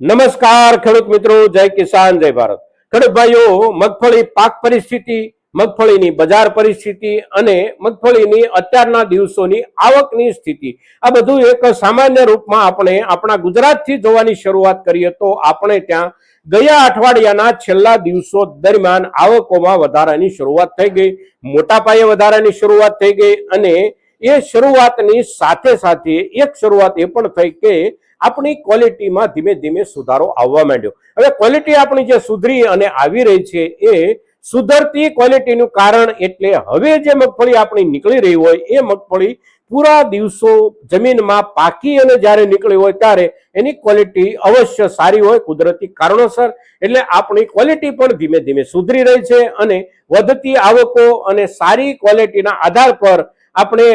નમસ્કાર, ખેડૂત મિત્રો, જય કિસાન, જય ભારત. ખેડૂત મગફળી પાક પરિસ્થિતિ, મગફળીની બજાર પરિસ્થિતિ અને મગફળીની અત્યારના દિવસોની આવકની સ્થિતિ, આ બધું એક સામાન્ય રૂપમાં આપણે આપણા ગુજરાતથી જોવાની શરૂઆત કરીએ તો આપણે ત્યાં ગયા અઠવાડિયાના છેલ્લા દિવસો દરમિયાન આવકોમાં વધારાની શરૂઆત થઈ ગઈ, મોટા પાયે વધારાની શરૂઆત થઈ ગઈ અને એ શરૂઆતની સાથે સાથે એક શરૂઆત એ પણ થઈ કે આપણી ક્વોલિટીમાં ધીમે ધીમે સુધારો આવવા માંડ્યો. હવે ક્વોલિટી આપણી જે સુધરી અને આવી રહી છે એ સુધરતી ક્વોલિટીનું કારણ એટલે હવે જે મગફળી આપણી નીકળી રહી હોય, એ મગફળી પૂરા દિવસો જમીનમાં પાકી અને જ્યારે નીકળી હોય ત્યારે એની ક્વોલિટી અવશ્ય સારી હોય કુદરતી કારણોસર. એટલે આપણી ક્વોલિટી પણ ધીમે ધીમે સુધરી રહી છે અને વધતી આવકો અને સારી ક્વોલિટીના આધાર પર આપણે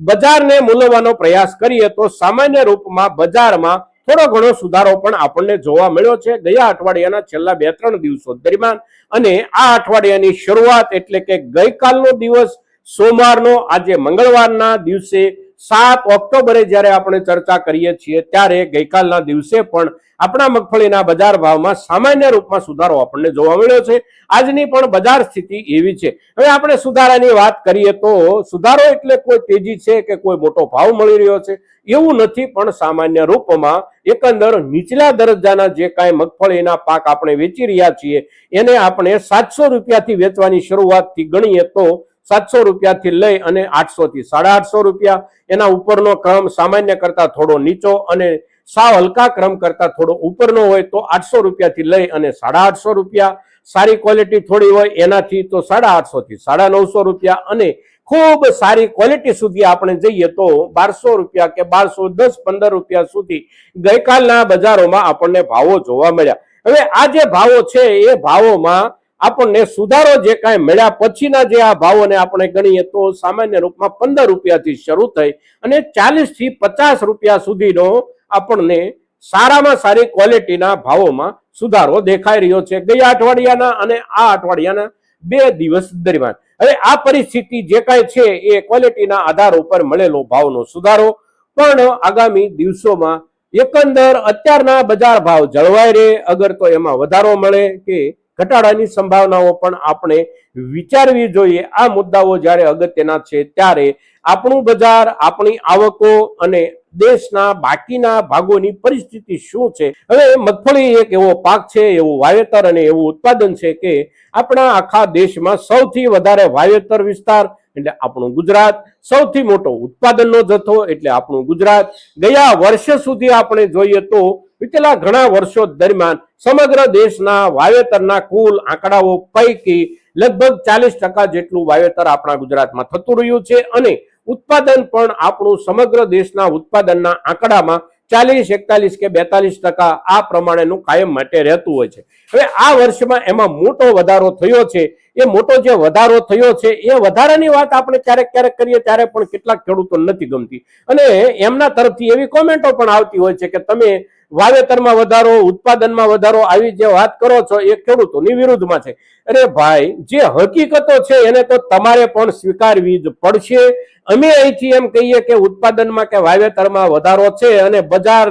બજારને મૂલવવાનો પ્રયાસ કરીએ તો સામાન્ય રૂપમાં બજારમાં થોડો ઘણો સુધારો પણ આપણને જોવા મળ્યો છે. ગયા અઠવાડિયાના છેલ્લા બે ત્રણ દિવસો દરમિયાન અને આ અઠવાડિયાની શરૂઆત એટલે કે ગઈકાલનો દિવસ સોમવારનો, આજે મંગળવારના દિવસે સાત ઓક્ટોબરે જ્યારે આપણે ચર્ચા કરીએ છીએ, ત્યારે ગઈકાલના દિવસે પણ આપણા મગફળીના બજાર ભાવમાં સામાન્ય રૂપમાં સુધારો આપણને જોવા મળ્યો છે. આજની પણ બજાર સ્થિતિ એવી છે. હવે આપણે સુધારાની વાત કરીએ તો સુધારો એટલે કોઈ તેજી છે કે કોઈ મોટો ભાવ મળી રહ્યો છે? એવું નથી, પણ સામાન્ય રૂપમાં એકંદર નીચલા દરજ્જાના જે કાંઈ મગફળીના પાક આપણે વેચી રહ્યા છીએ, એને આપણે સાતસો રૂપિયાથી વેચવાની શરૂઆતથી ગણીએ તો સાતસો રૂપિયાથી લઈ અને આઠસો થી સાડા આઠસો રૂપિયા. એના ઉપરનો ક્રમ સામાન્ય કરતા થોડો નીચો અને સાવ હલકા ક્રમ કરતા થોડો ઉપરનો હોય તો આઠસો રૂપિયાથી લઈ અને સાડા આઠસો રૂપિયા. સારી ક્વોલિટી થોડી હોય એનાથી તો સાડા આઠસો થી સાડા નવસો રૂપિયા અને ખૂબ સારી ક્વોલિટી સુધી આપણે જઈએ તો બારસો રૂપિયા કે બારસો દસ પંદર રૂપિયા સુધી ગઈકાલના બજારોમાં આપણને ભાવો જોવા મળ્યા. હવે આ જે ભાવો છે એ ભાવોમાં આપણને સુધારો જે કાંઈ મળ્યા પછીના જે આ ભાવોને આપણે ગણીએ તો સામાન્ય રૂપમાં પંદર રૂપિયાથી શરૂ થઈ અને ચાલીસથી પચાસ રૂપિયા સુધીનો આપણને સારામાં સારી ક્વોલિટીના ભાવોમાં સુધારો દેખાઈ રહ્યો છે. ગયા અઠવાડિયાના અને આ અઠવાડિયાના બે દિવસ દરમિયાન. હવે આ પરિસ્થિતિ જે કાંઈ છે એ ક્વોલિટીના આધાર ઉપર મળેલો ભાવનો સુધારો. પણ આગામી દિવસોમાં એકંદર અત્યારના બજાર ભાવ જળવાઈ રહે. અગર તો એમાં વધારો મળે કે ઘટાડાની સંભાવનાઓ પણ આપણે વિચારવી જોઈએ. આ મુદ્દાઓ જ્યારે અગત્યના છે ત્યારે આપણું બજાર, આપણી આવકો અને દેશના બાકીના ભાગોની પરિસ્થિતિ શું છે? હવે મગફળી એક એવો પાક છે, એવું વાવેતર અને એવું ઉત્પાદન છે કે આપણા આખા દેશમાં સૌથી વધારે વાવેતર વિસ્તાર એટલે આપણું ગુજરાત, સૌથી મોટો ઉત્પાદનનો જથ્થો એટલે આપણું ગુજરાત. ગયા વર્ષ સુધી આપણે જોઈએ તો વિતેલા ઘણા વર્ષો દરમિયાન સમગ્ર દેશના વાવેતરના કુલ આંકડાઓ પૈકી લગભગ ચાલીસ ટકા જેટલું વાવેતર આપણા ગુજરાતમાં થતું રહ્યું છે અને ઉત્પાદન પણ આપણું સમગ્ર દેશના ઉત્પાદનના આંકડામાં ચાલીસ, એકતાલીસ કે બેતાલીસ ટકા આ પ્રમાણેનું કાયમ માટે રહેતું હોય છે. હવે આ વર્ષમાં એમાં મોટો વધારો થયો છે. એ મોટો જે વધારો થયો છે, એ વધારાની વાત આપણે ક્યારેક ક્યારેક કરીએ ત્યારે પણ કેટલાક ખેડૂતો નથી ગમતી. અને એમના તરફથી એવી કોમેન્ટો પણ આવતી હોય છે કે તમે વાવેતરમાં વધારો, ઉત્પાદનમાં વધારો આવી જે વાત કરો છો, એ ખેડૂતોની વિરુદ્ધમાં છે. અરે ભાઈ, જે હકીકતો છે એને તો તમારે પણ સ્વીકારવી જ પડશે. અમે અહીંથી એમ કહીએ કે ઉત્પાદનમાં કે વાવેતરમાં વધારો છે અને બજાર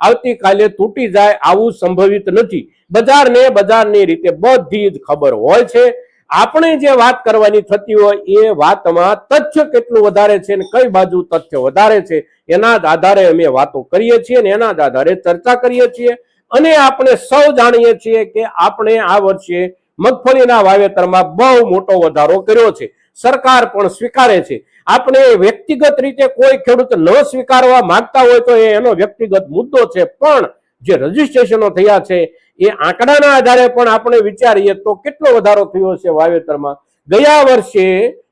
આવતીકાલે તૂટી જાય આવું સંભવિત નથી. બજારને બજારની રીતે બધી જ ખબર હોય છે. આપણે જે વાત કરવાની થતી હોય એ વાતમાં તથ્ય કેટલું વધારે છે ને કઈ બાજુ તથ્ય વધારે છે એના જ આધારે અમે વાતો કરીએ છીએ ને એના જ આધારે ચર્ચા કરીએ છીએ. અને આપણે સૌ જાણીએ છીએ કે આપણે આ વર્ષે મગફળીના વાવેતરમાં બહુ મોટો વધારો કર્યો છે. સરકાર પણ સ્વીકારે છે. આપણે વ્યક્તિગત રીતે કોઈ ખેડૂત ન સ્વીકારવા માંગતા હોય તો એનો વ્યક્તિગત મુદ્દો છે. પણ જે રજીસ્ટ્રેશનો થયા છે, એ આંકડાના આધારે પણ આપણે વિચારીએ તો કેટલો વધારો થયો છે વાવેતરમાં? ગયા વર્ષે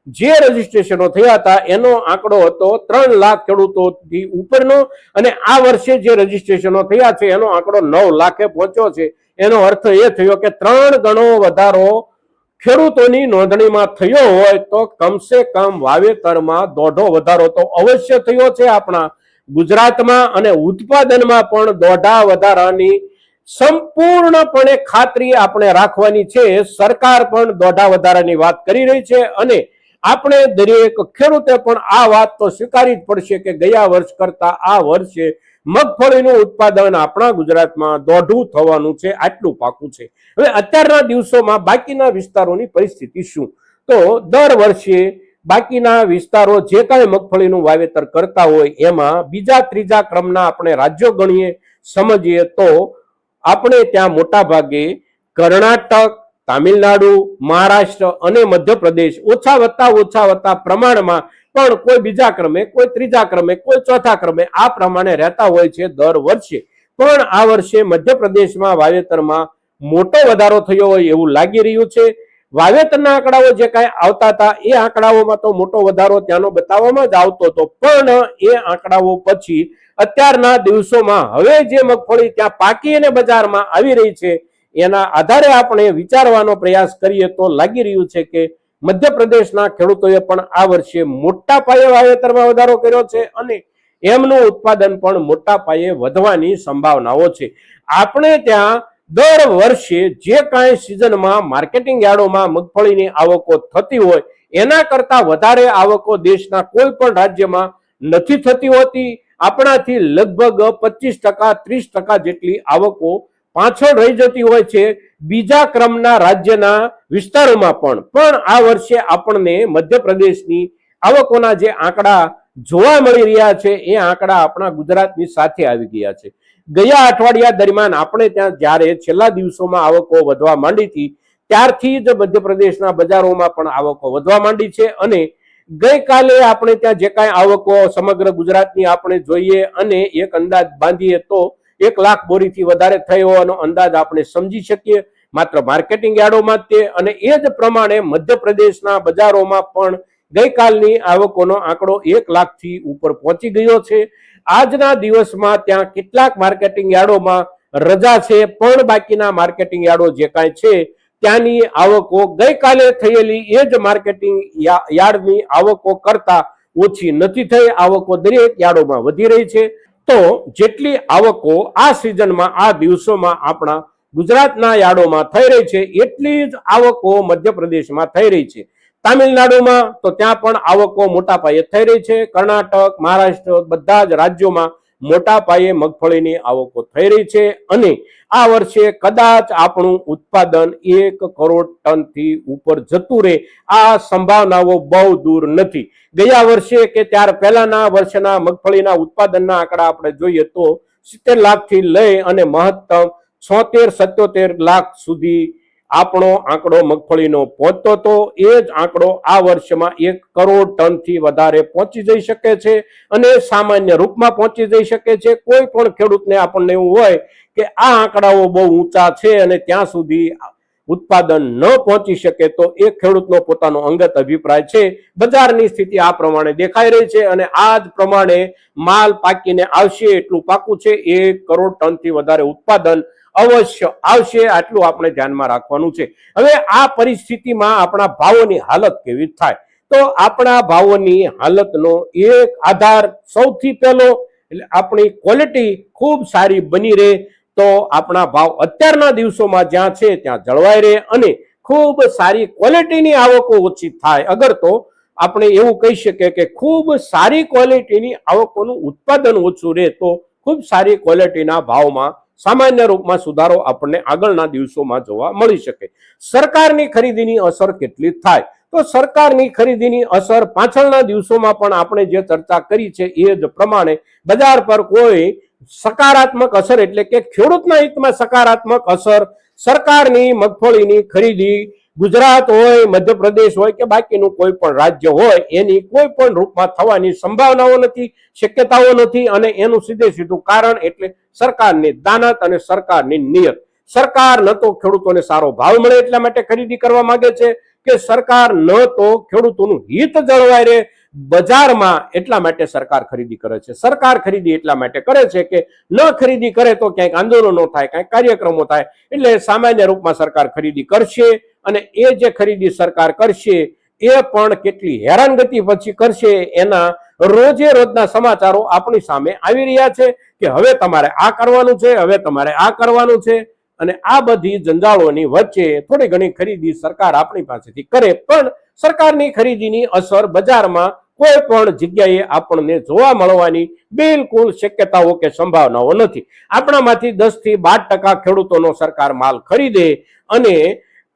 જે રજીસ્ટ્રેશનો થયા હતા, એનો આંકડો હતો ત્રણ લાખ ખેડૂતોથી ઉપરનો અને આ વર્ષે જે રજીસ્ટ્રેશનો થયા છે, એનો આંકડો નવ લાખે પહોંચ્યો છે. એનો અર્થ એ થયો કે ત્રણ ગણો વધારો ખેડૂતોની નોંધણીમાં થયો હોય તો કમસે કમ વાવેતરમાં દોઢો વધારો તો અવશ્ય થયો છે આપણા ગુજરાતમાં અને ઉત્પાદનમાં પણ દોઢા વધારાની સંપૂર્ણપણે ખાતરી આપણે રાખવાની છે. સરકાર પણ દોઢા વધારાની વાત કરી રહી છે અને આપણે દરેક ખેડૂતે પણ આ વાત તો સ્વીકારી જ પડશે કે ગયા વર્ષ કરતા આ વર્ષે મગફળીનું ઉત્પાદન આપણા ગુજરાતમાં દોઢું થવાનું છે, આટલું પાકું છે. હવે અત્યારના દિવસોમાં બાકીના વિસ્તારોની પરિસ્થિતિ શું? તો દર વર્ષે બાકીના વિસ્તારો જે કાંઈ મગફળીનું વાવેતર કરતા હોય, એમાં બીજા ત્રીજા ક્રમના આપણે રાજ્યો ગણીએ, સમજીએ તો આપણે ત્યાં મોટા ભાગે કર્ણાટક, તામિલનાડુ, મહારાષ્ટ્ર અને મધ્યપ્રદેશ ઓછા વત્તા ઓછા વત્તા પ્રમાણમાં પણ કોઈ બીજા ક્રમે, કોઈ ત્રીજા ક્રમે, કોઈ ચોથા ક્રમે આ પ્રમાણે રહેતા હોય છે દર વર્ષે. પણ આ વર્ષે મધ્યપ્રદેશમાં વાવેતરમાં મોટો વધારો થયો હોય એવું લાગી રહ્યું છે. વાવેતરના આંકડાઓ જે કાંઈ આવતા હતા, એ આંકડાઓમાં તો મોટો વધારો ત્યાંનો બતાવવામાં જ આવતો હતો. પણ એ આંકડાઓ પછી અત્યારના દિવસોમાં હવે જે મગફળી ત્યાં પાકી અને બજારમાં આવી રહી છે, એના આધારે આપણે વિચારવાનો પ્રયાસ કરીએ તો લાગી રહ્યું છે કે મધ્યપ્રદેશના ખેડૂતોએ પણ આ વર્ષે મોટા પાયે વાવેતરમાં વધારો કર્યો છે અને એમનું ઉત્પાદન પણ મોટા પાયે વધવાની સંભાવનાઓ છે. આપણે ત્યાં દર વર્ષે જે કાંઈ સિઝનમાં માર્કેટિંગ યાર્ડોમાં મગફળીની આવકો થતી હોય, એના કરતા વધારે આવકો દેશના કોઈ પણ રાજ્યમાં નથી થતી હોતી. આપણાથી લગભગ પચીસ ટકા, ત્રીસ ટકા જેટલી આવકો પાછળ રહી જતી હોય છે. બીજા ક્રમના રાજ્યના વિસ્તારોમાં પણ. પણ આ વર્ષે આપણને મધ્યપ્રદેશની આવકોના જે આંકડા જોવા મળી રહ્યા છે, એ આંકડા આપણા ગુજરાતની સાથે આવી ગયા છે. ગયા અઠવાડિયા દરમિયાન આપણે ત્યાં જ્યારે છેલ્લા દિવસોમાં આવકો વધવા માંડી હતી, ત્યારથી જ મધ્યપ્રદેશના બજારોમાં પણ આવકો વધવા માંડી છે અને ગઈકાલે આપણે ત્યાં જે કાંઈ આવકો સમગ્ર ગુજરાતની આપણે જોઈએ અને એક અંદાજ બાંધીએ તો એક લાખ બોરીથી વધારે થયો હોવાનો અંદાજ આપણે સમજી શકીએ. માત્ર માર્કેટિંગ યાર્ડોમાં તે અને એ જ પ્રમાણે મધ્યપ્રદેશના બજારોમાં પણ ગઈકાલની આવકોનો આંકડો એક લાખથી ઉપર પહોંચી ગયો છે. આજના દિવસમાં ત્યાં કેટલાક માર્કેટિંગ યાર્ડોમાં રજા છે, પણ બાકીના માર્કેટિંગ યાર્ડો જે કાંઈ છે, ત્યાંની આવકો ગઈકાલે થયેલી એ જ માર્કેટિંગ યાર્ડની આવકો કરતા ઓછી નથી થઈ. આવકો દરેક યાર્ડોમાં વધી રહી છે. તો જેટલી આવકો આ સિઝનમાં, આ દિવસોમાં આપણા ગુજરાતના યાર્ડોમાં થઈ રહી છે, એટલી જ આવકો મધ્યપ્રદેશમાં થઈ રહી છે. તામિલનાડુમાં તો ત્યાં પણ આવકો મોટા પાયે થઈ રહી છે. કર્ણાટક, મહારાષ્ટ્ર, બધા જ રાજ્યોમાં મોટા પાયે મગફળીની આવકો થઈ રહી છે અને આ વર્ષે કદાચ આપણું ઉત્પાદન એક કરોડ ટનથી ઉપર જતું રહે, આ સંભાવનાઓ બહુ દૂર નથી. ગયા વર્ષે કે ત્યાર પહેલાના વર્ષના મગફળીના ઉત્પાદનના આંકડા આપણે જોઈએ તો સિત્તેર લાખથી લઈ અને મહત્તમ છોતેર, સત્યોતેર લાખ સુધી આપણો આંકડો મગફળીનો પહોંચતો હતો એ જ આંકડો આ વર્ષમાં એક કરોડ ટનથી વધારે પહોંચી જઈ શકે છે અને સામાન્ય રૂપમાં પહોંચી જઈ શકે છે. કોઈ પણ ખેડૂતને આપણને એવું હોય કે આ આંકડાઓ બહુ ઊંચા છે અને ત્યાં સુધી ઉત્પાદન ન પહોંચી શકે તો એ ખેડૂતનો પોતાનો અંગત અભિપ્રાય છે. બજારની સ્થિતિ આ પ્રમાણે દેખાઈ રહી છે અને આ જ પ્રમાણે માલ પાકીને આવશે એટલું પાકું છે. એક કરોડ ટનથી વધારે ઉત્પાદન અવશ્ય આવશે, આટલું આપણે ધ્યાનમાં રાખવાનું છે. હવે આ પરિસ્થિતિમાં આપણા ભાવોની હાલત કેવી થાય? તો આપણા ભાવોની હાલતનો એક આધાર સૌથી પહેલો, એટલે આપણી ક્વોલિટી ખૂબ સારી બની રહે, તો આપણા ભાવ અત્યારના દિવસોમાં જ્યાં છે ત્યાં જળવાઈ રહે અને ખૂબ સારી ક્વોલિટીની આવકો ઓછી થાય. અગર તો આપણે એવું કહી શકીએ કે ખૂબ સારી ક્વોલિટીની આવકોનું ઉત્પાદન ઓછું રહે, તો ખૂબ સારી ક્વોલિટીના ભાવમાં સામાન્ય રૂપમાં સુધારો આપણને આગળના દિવસોમાં જોવા મળી શકે. સરકારની ખરીદીની અસર કેટલી થાય? તો સરકારની ખરીદીની અસર પાછળના દિવસોમાં પણ આપણે જે ચર્ચા કરી છે એ જ પ્રમાણે બજાર પર કોઈ સકારાત્મક અસર એટલે કે ખેડૂતના હિતમાં સકારાત્મક અસર સરકારની મગફળીની ખરીદી ગુજરાત હોય, મધ્યપ્રદેશ હોય કે બાકીનું કોઈ પણ રાજ્ય હોય, એની કોઈ પણ રૂપમાં થવાની સંભાવનાઓ નથી, શક્યતાઓ નથી અને એનું સીધે સીધું કારણ એટલે સરકારની દાનત અને સરકારની નિયત. સરકાર ન તો ખેડૂતોને સારો ભાવ મળે એટલા માટે ખરીદી કરવા માંગે છે કે સરકાર ન તો ખેડૂતોનું હિત જળવાય રહે. બજારમાં એટલા માટે સરકાર ખરીદી કરે છે. સરકાર ખરીદી એટલા માટે કરે છે કે ન ખરીદી કરે તો ક્યાંક આંદોલનો થાય, ક્યાંક કાર્યક્રમો થાય. એટલે સામાન્ય રૂપમાં સરકાર ખરીદી કરશે. અને એ જે ખરીદી સરકાર કરશે, એ પણ કેટલી હેરાનગતિ પછી કરશે, એના રોજે રોજના સમાચારો આપણી સામે આવી રહ્યા છે કે હવે તમારે આ કરવાનું છે, હવે તમારે આ કરવાનું છે. અને આ બધી જંજાળોની વચ્ચે થોડી ઘણી ખરીદી સરકાર આપણી પાસેથી કરે, પણ સરકારની ખરીદીની અસર બજારમાં કોઈ પણ જગ્યાએ આપણને જોવા મળવાની બિલકુલ શક્યતાઓ કે સંભાવનાઓ નથી. આપણામાંથી દસથી બાર ટકા ખેડૂતોનો સરકાર માલ ખરીદે અને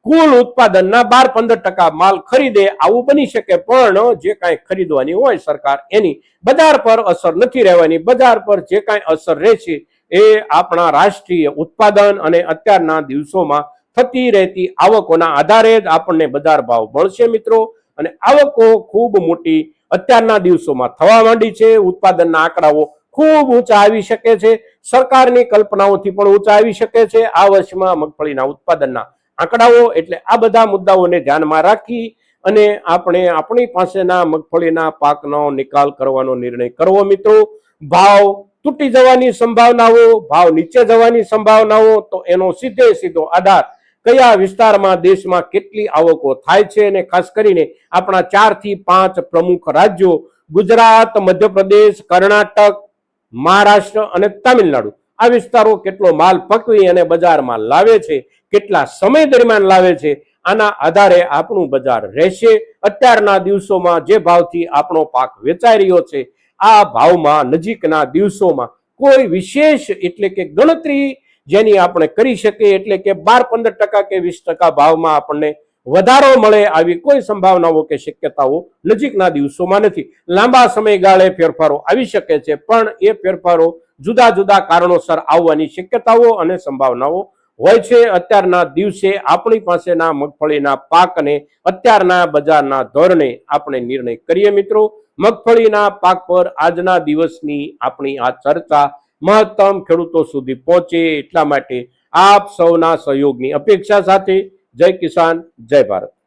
કુલ ઉત્પાદનના બાર પંદર ટકા માલ ખરીદે આવું બની શકે, પણ જે કાંઈ ખરીદવાની હોય સરકાર, એની બજાર પર અસર નથી રહેવાની. બજાર પર જે કાંઈ અસર રહેશે એ આપણા રાષ્ટ્રીય ઉત્પાદન અને અત્યારના દિવસોમાં થતી રહેતી આવકોના આધારે જ આપણને બજાર ભાવ મળશે મિત્રો. અને આવકો ખૂબ મોટી અત્યારના દિવસોમાં થવા માંડી છે. ઉત્પાદનના આંકડાઓ ખૂબ ઊંચા આવી શકે છે. સરકારની કલ્પનાઓથી પણ ઊંચા આવી શકે છે. આ વર્ષમાં મગફળીના ઉત્પાદનના આંકડાઓ, એટલે આ બધા મુદ્દાઓને ધ્યાનમાં રાખી અને આપણે આપણી પાસેના મગફળીના પાકનો નિકાલ કરવાનો નિર્ણય કરવો મિત્રો. ભાવ તૂટી જવાની સંભાવનાઓ, ભાવ નીચે જવાની સંભાવનાઓ, તો એનો સીધે સીધો આધાર કયા વિસ્તારમાં દેશમાં કેટલી આવકો થાય છે અને ખાસ કરીને આપણા ચારથી પાંચ પ્રમુખ રાજ્યો ગુજરાત, મધ્યપ્રદેશ, કર્ણાટક, મહારાષ્ટ્ર અને તામિલનાડુ. આ વિસ્તારો કેટલો માલ પકવી અને બજારમાં લાવે છે, કેટલા સમય દરમિયાન લાવે છે, આના આધારે આપણું બજાર રહેશે. અત્યારના દિવસોમાં જે ભાવથી આપણો પાક વેચાઈ રહ્યો છે, આ ભાવમાં નજીકના દિવસોમાં કોઈ વિશેષ એટલે કે ગણતરી જેની આપણે કરી શકીએ, એટલે કે બાર પંદર ટકા કે વીસ ટકા ભાવમાં આપણને વધારો મળે આવી કોઈ સંભાવનાઓ કે શક્યતાઓ નજીકના દિવસોમાં નથી. લાંબા સમયગાળે ફેરફારો આવી શકે છે, પણ એ ફેરફારો જુદા જુદા કારણોસર આવવાની શક્યતાઓ અને સંભાવનાઓ હોય છે. અત્યારના દિવસે આપણી પાસેના મગફળીના પાકને અત્યારના બજારના ધોરણે આપણે નિર્ણય કરીએ મિત્રો. મગફળીના પાક પર આજના દિવસની આપણી આ ચર્ચા મહત્તમ ખેડૂતો સુધી પહોંચે એટલા માટે આપ સૌના સહયોગની અપેક્ષા સાથે. જય કિસાન, જય ભારત.